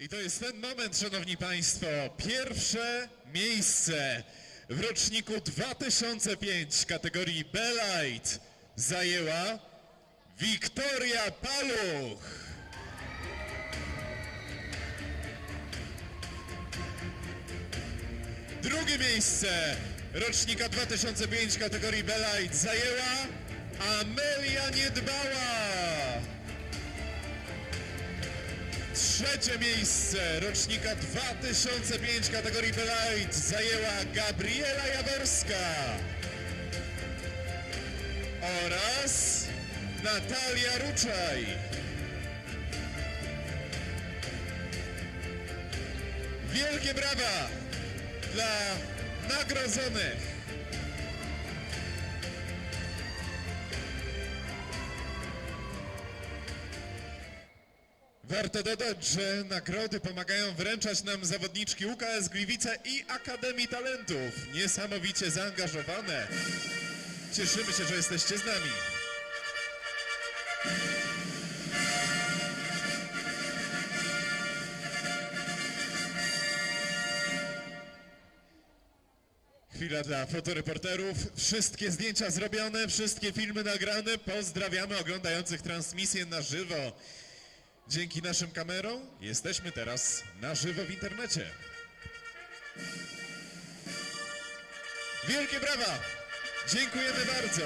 I to jest ten moment, szanowni państwo. Pierwsze miejsce w roczniku 2005 kategorii B-Light zajęła Wiktoria Paluch. Drugie miejsce rocznika 2005 kategorii B-Light zajęła Amelia Niedbała. Trzecie miejsce rocznika 2005 kategorii B-Light zajęła Gabriela Jaworska oraz Natalia Ruczaj. Wielkie brawa dla nagrodzonych. Warto dodać, że nagrody pomagają wręczać nam zawodniczki UKS Gliwice i Akademii Talentów. Niesamowicie zaangażowane. Cieszymy się, że jesteście z nami. Chwila dla fotoreporterów. Wszystkie zdjęcia zrobione, wszystkie filmy nagrane. Pozdrawiamy oglądających transmisję na żywo. Dzięki naszym kamerom jesteśmy teraz na żywo w internecie. Wielkie brawa! Dziękujemy bardzo!